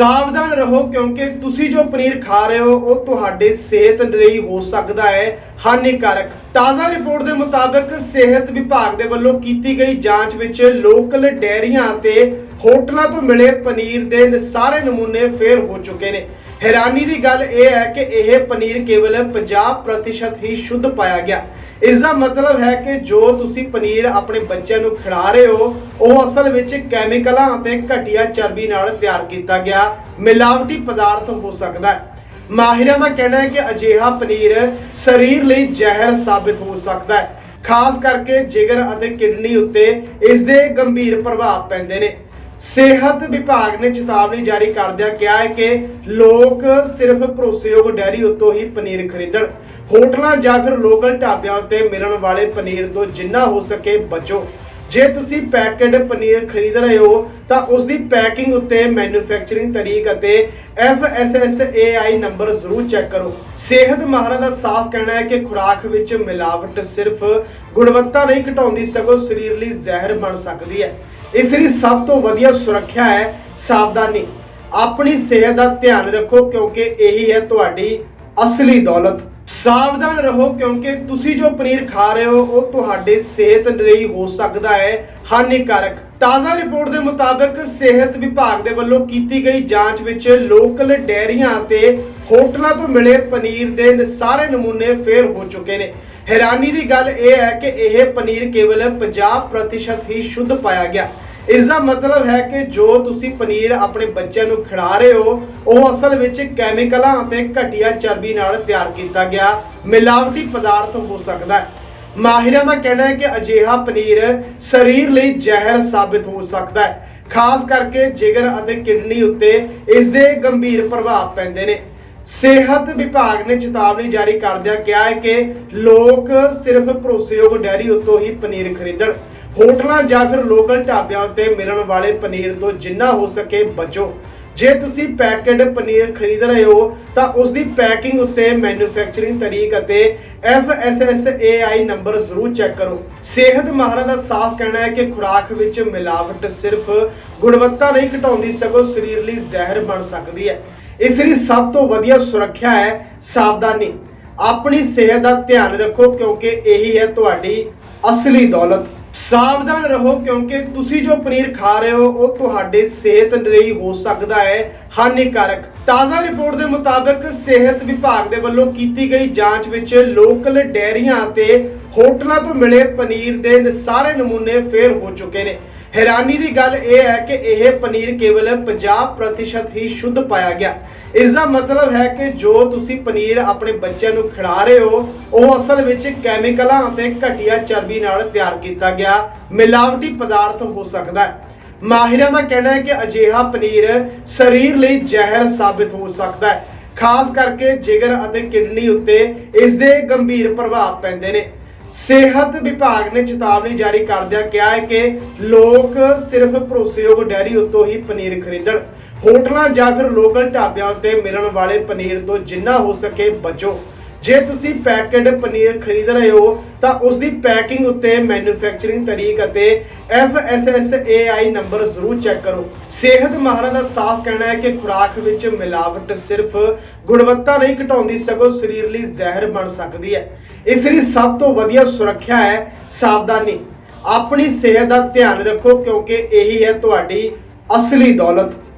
ਸਾਵਧਾਨ ਰਹੋ ਕਿਉਂਕਿ ਤੁਸੀਂ ਜੋ ਪਨੀਰ ਖਾ ਰਹੇ ਹੋ, ਉਹ ਤੁਹਾਡੇ ਸਿਹਤ ਲਈ ਹੋ ਸਕਦਾ ਹੈ। ਹਾਨੀਕਾਰਕ। ਤਾਜ਼ਾ ਰਿਪੋਰਟ ਦੇ ਮੁਤਾਬਕ ਸਿਹਤ ਵਿਭਾਗ ਦੇ ਵੱਲੋਂ ਕੀਤੀ ਗਈ ਜਾਂਚ ਵਿੱਚ ਲੋਕਲ ਡੈਰੀਆਂ ਅਤੇ ਹੋਟਲਾਂ ਤੋਂ ਮਿਲੇ ਪਨੀਰ ਦੇ ਸਾਰੇ ਨਮੂਨੇ ਫੇਲ ਹੋ ਚੁੱਕੇ ਨੇ। ਹੈਰਾਨੀ ਦੀ ਗੱਲ ਇਹ ਹੈ ਕਿ ਇਹ ਪਨੀਰ ਕੇਵਲ 50% ਹੀ ਸ਼ੁੱਧ ਪਾਇਆ ਗਿਆ। ਇਸ ਦਾ ਮਤਲਬ ਹੈ ਕਿ ਜੋ ਤੁਸੀਂ ਪਨੀਰ ਆਪਣੇ ਬੱਚਿਆਂ ਨੂੰ ਖਿਲਾ ਰਹੇ ਹੋ, ਉਹ ਅਸਲ ਵਿੱਚ ਕੈਮੀਕਲਾਂ ਅਤੇ ਘਟੀਆ ਚਰਬੀ ਨਾਲ ਤਿਆਰ ਕੀਤਾ ਗਿਆ ਮਿਲਾਵਟੀ ਪਦਾਰਥ ਹੋ ਸਕਦਾ ਹੈ। ਮਾਹਿਰਾਂ ਦਾ ਕਹਿਣਾ ਹੈ ਕਿ ਅਜਿਹਾ ਪਨੀਰ ਸਰੀਰ ਲਈ ਜ਼ਹਿਰ ਸਾਬਿਤ ਹੋ ਸਕਦਾ ਹੈ। ਖਾਸ ਕਰਕੇ ਜਿਗਰ ਅਤੇ ਕਿਡਨੀ ਉੱਤੇ ਇਸ ਦੇ ਗੰਭੀਰ ਪ੍ਰਭਾਵ ਪੈਂਦੇ ਨੇ। ਸਿਹਤ ਵਿਭਾਗ ਨੇ ਚੇਤਾਵਨੀ ਜਾਰੀ ਕਰਦਿਆਂ ਕਿਹਾ ਹੈ ਕਿ ਲੋਕ ਸਿਰਫ ਭਰੋਸੇਯੋਗ ਡੈਰੀ ਉੱਤੋਂ ਹੀ ਪਨੀਰ ਖਰੀਦਣ। ਹੋਟਲਾਂ ਜਾਂ ਫਿਰ ਲੋਕਲ ਢਾਬਿਆਂ ਉੱਤੇ ਮਿਲਣ ਵਾਲੇ ਪਨੀਰ ਤੋਂ ਜਿੰਨਾ ਹੋ ਸਕੇ ਬਚੋ। ਜੇ ਤੁਸੀਂ ਪੈਕੇਡ ਪਨੀਰ ਖਰੀਦ ਰਹੇ ਹੋ, ਤਾਂ ਉਸ ਦੀ ਪੈਕਿੰਗ ਉੱਤੇ ਮੈਨੂਫੈਕਚਰਿੰਗ ਤਰੀਕ ਅਤੇ FSSAI ਨੰਬਰ ਜ਼ਰੂਰ ਚੈੱਕ ਕਰੋ। ਸਿਹਤ ਮਾਹਰਾਂ ਦਾ ਸਾਫ਼ ਕਹਿਣਾ ਹੈ ਕਿ ਖੁਰਾਕ ਵਿੱਚ ਮਿਲਾਵਟ ਸਿਰਫ ਗੁਣਵੱਤਾ ਨਹੀਂ ਘਟਾਉਂਦੀ, ਸਗੋਂ ਸਰੀਰ ਲਈ ਜ਼ਹਿਰ ਬਣ ਸਕਦੀ ਹੈ। ਇਸ ਲਈ ਸਭ ਤੋਂ ਵਧੀਆ ਸੁਰੱਖਿਆ ਹੈ ਸਾਵਧਾਨੀ। ਆਪਣੀ ਸਿਹਤ ਦਾ ਧਿਆਨ ਰੱਖੋ ਕਿਉਂਕਿ ਇਹੀ ਹੈ ਤੁਹਾਡੀ ਅਸਲੀ ਦੌਲਤ। ਸਾਵਧਾਨ ਰਹੋ ਕਿਉਂਕਿ ਤੁਸੀਂ ਜੋ ਪਨੀਰ ਖਾ ਰਹੇ ਹੋ, ਉਹ ਤੁਹਾਡੇ ਸਿਹਤ ਲਈ ਹੋ ਸਕਦਾ ਹੈ ਹਾਨੀਕਾਰਕ। ਤਾਜ਼ਾ ਰਿਪੋਰਟ ਦੇ ਮੁਤਾਬਕ ਸਿਹਤ ਵਿਭਾਗ ਦੇ ਵੱਲੋਂ ਕੀਤੀ ਗਈ ਜਾਂਚ ਵਿੱਚ ਲੋਕਲ ਡੈਰੀਆਂ ਅਤੇ ਹੋਟਲਾਂ ਤੋਂ ਮਿਲੇ ਪਨੀਰ ਦੇ ਸਾਰੇ ਨਮੂਨੇ ਫੇਲ ਹੋ ਚੁੱਕੇ ਨੇ। ਹੈਰਾਨੀ ਦੀ ਗੱਲ ਇਹ ਹੈ ਕਿ ਇਹ ਪਨੀਰ ਕੇਵਲ 50% ਹੀ ਸ਼ੁੱਧ ਪਾਇਆ ਗਿਆ। ਇਸ ਦਾ ਮਤਲਬ ਹੈ ਕਿ ਜੋ ਤੁਸੀਂ ਪਨੀਰ ਆਪਣੇ ਬੱਚਿਆਂ ਨੂੰ ਖਿਲਾ ਰਹੇ ਹੋ, ਉਹ ਅਸਲ ਵਿੱਚ ਕੈਮੀਕਲਾਂ ਅਤੇ ਘਟੀਆ ਚਰਬੀ ਨਾਲ ਤਿਆਰ ਕੀਤਾ ਗਿਆ ਮਿਲਾਵਟੀ ਪਦਾਰਥ ਹੋ ਸਕਦਾ ਹੈ। ਮਾਹਿਰਾਂ ਦਾ ਕਹਿਣਾ ਹੈ ਕਿ ਅਜਿਹਾ ਪਨੀਰ ਸਰੀਰ ਲਈ ਜ਼ਹਿਰ ਸਾਬਿਤ ਹੋ ਸਕਦਾ ਹੈ। ਖਾਸ ਕਰਕੇ ਜਿਗਰ ਅਤੇ ਕਿਡਨੀ ਉੱਤੇ ਇਸ ਦੇ ਗੰਭੀਰ ਪ੍ਰਭਾਵ ਪੈਂਦੇ ਨੇ। ਸਿਹਤ ਵਿਭਾਗ ਨੇ ਚੇਤਾਵਨੀ ਜਾਰੀ ਕਰਦਿਆਂ ਕਿਹਾ ਹੈ ਕਿ ਲੋਕ ਸਿਰਫ ਭਰੋਸੇਯੋਗ ਡੈਰੀ ਉੱਤੋਂ ਹੀ ਪਨੀਰ ਖਰੀਦਣ। ਹੋਟਲਾਂ ਜਾਂ ਫਿਰ ਲੋਕਲ ਢਾਬਿਆਂ ਉੱਤੇ ਮਿਲਣ ਵਾਲੇ ਪਨੀਰ ਤੋਂ ਜਿੰਨਾ ਹੋ ਸਕੇ ਬਚੋ। ਜੇ ਤੁਸੀਂ ਪੈਕੇਡ ਪਨੀਰ ਖਰੀਦ ਰਹੇ ਹੋ, ਤਾਂ ਉਸ ਦੀ ਪੈਕਿੰਗ ਉੱਤੇ ਮੈਨੂਫੈਕਚਰਿੰਗ ਤਰੀਕ ਅਤੇ FSSAI ਨੰਬਰ ਜ਼ਰੂਰ ਚੈੱਕ ਕਰੋ। ਸਿਹਤ ਮਾਹਰਾਂ ਦਾ ਸਾਫ਼ ਕਹਿਣਾ ਹੈ ਕਿ ਖੁਰਾਕ ਵਿੱਚ ਮਿਲਾਵਟ ਸਿਰਫ ਗੁਣਵੱਤਾ ਨਹੀਂ ਘਟਾਉਂਦੀ, ਸਗੋਂ ਸਰੀਰ ਲਈ ਜ਼ਹਿਰ ਬਣ ਸਕਦੀ ਹੈ। ਇਸ ਲਈ ਸਭ ਤੋਂ ਵਧੀਆ ਸੁਰੱਖਿਆ ਹੈ ਸਾਵਧਾਨੀ। ਆਪਣੀ ਸਿਹਤ ਦਾ ਧਿਆਨ ਰੱਖੋ ਕਿਉਂਕਿ ਇਹੀ ਹੈ ਤੁਹਾਡੀ ਅਸਲੀ ਦੌਲਤ। ਸਾਵਧਾਨ ਰਹੋ ਕਿਉਂਕਿ ਤੁਸੀਂ ਜੋ ਪਨੀਰ ਖਾ ਰਹੇ ਹੋ, ਉਹ ਤੁਹਾਡੇ ਸਿਹਤ ਲਈ ਹੋ ਸਕਦਾ ਹੈ ਹਾਨੀਕਾਰਕ। ਤਾਜ਼ਾ ਰਿਪੋਰਟ ਦੇ ਮੁਤਾਬਕ ਸਿਹਤ ਵਿਭਾਗ ਦੇ ਵੱਲੋਂ ਕੀਤੀ ਗਈ ਜਾਂਚ ਵਿੱਚ ਲੋਕਲ ਡੈਰੀਆਂ ਅਤੇ ਹੋਟਲਾਂ ਤੋਂ ਮਿਲੇ ਪਨੀਰ ਦੇ ਸਾਰੇ ਨਮੂਨੇ ਫੇਲ ਹੋ ਚੁੱਕੇ ਨੇ। ਹੈਰਾਨੀ ਦੀ ਗੱਲ ਇਹ ਹੈ ਕਿ ਇਹ ਪਨੀਰ ਕੇਵਲ 50% ਹੀ ਸ਼ੁੱਧ ਪਾਇਆ ਗਿਆ। ਇਸ ਦਾ ਮਤਲਬ ਹੈ ਕਿ ਜੋ ਤੁਸੀਂ ਪਨੀਰ ਆਪਣੇ ਬੱਚਿਆਂ ਨੂੰ ਖਿਲਾ ਰਹੇ ਹੋ, ਉਹ ਅਸਲ ਵਿੱਚ ਕੈਮੀਕਲਾਂ ਅਤੇ ਘਟੀਆ ਚਰਬੀ ਨਾਲ ਤਿਆਰ ਕੀਤਾ ਗਿਆ ਮਿਲਾਵਟੀ ਪਦਾਰਥ ਹੋ ਸਕਦਾ ਹੈ। ਮਾਹਿਰਾਂ ਦਾ ਕਹਿਣਾ ਹੈ ਕਿ ਅਜਿਹਾ ਪਨੀਰ ਸਰੀਰ ਲਈ ਜ਼ਹਿਰ ਸਾਬਿਤ ਹੋ ਸਕਦਾ ਹੈ। ਖਾਸ ਕਰਕੇ ਜਿਗਰ ਅਤੇ ਕਿਡਨੀ ਉੱਤੇ ਇਸ ਦੇ ਗੰਭੀਰ ਪ੍ਰਭਾਵ ਪੈਂਦੇ ਨੇ। ਸਿਹਤ ਵਿਭਾਗ ਨੇ ਚੇਤਾਵਨੀ ਜਾਰੀ ਕਰਦਿਆਂ ਕਿਹਾ ਹੈ ਕਿ ਲੋਕ ਸਿਰਫ ਭਰੋਸੇਯੋਗ ਡੈਰੀ ਉੱਤੋਂ ਹੀ ਪਨੀਰ ਖਰੀਦਣ। ਹੋਟਲਾਂ ਜਾਂ ਫਿਰ ਲੋਕਲ ਢਾਬਿਆਂ ਉੱਤੇ ਮਿਲਣ ਵਾਲੇ ਪਨੀਰ ਤੋਂ ਜਿੰਨਾ ਹੋ ਸਕੇ ਬਚੋ। ਜੇ ਤੁਸੀਂ ਪੈਕੇਡ ਪਨੀਰ ਖਰੀਦ ਰਹੇ ਹੋ, ਤਾਂ ਉਸ ਦੀ ਪੈਕਿੰਗ ਉੱਤੇ ਮੈਨੂਫੈਕਚਰਿੰਗ ਤਰੀਕ ਅਤੇ FSSAI ਨੰਬਰ ਜ਼ਰੂਰ ਚੈੱਕ ਕਰੋ। ਸਿਹਤ ਮਾਹਰਾਂ ਦਾ ਸਾਫ਼ ਕਹਿਣਾ ਹੈ ਕਿ ਖੁਰਾਕ ਵਿੱਚ ਮਿਲਾਵਟ ਸਿਰਫ ਗੁਣਵੱਤਾ ਨਹੀਂ ਘਟਾਉਂਦੀ, ਸਗੋਂ ਸਰੀਰ ਲਈ ਜ਼ਹਿਰ ਬਣ ਸਕਦੀ ਹੈ। ਇਸ ਲਈ ਸਭ ਤੋਂ ਵਧੀਆ ਸੁਰੱਖਿਆ ਹੈ ਸਾਵਧਾਨੀ। ਆਪਣੀ ਸਿਹਤ ਦਾ ਧਿਆਨ ਰੱਖੋ, ਕਿਉਂਕਿ ਇਹੀ ਹੈ ਤੁਹਾਡੀ ਅਸਲੀ ਦੌਲਤ।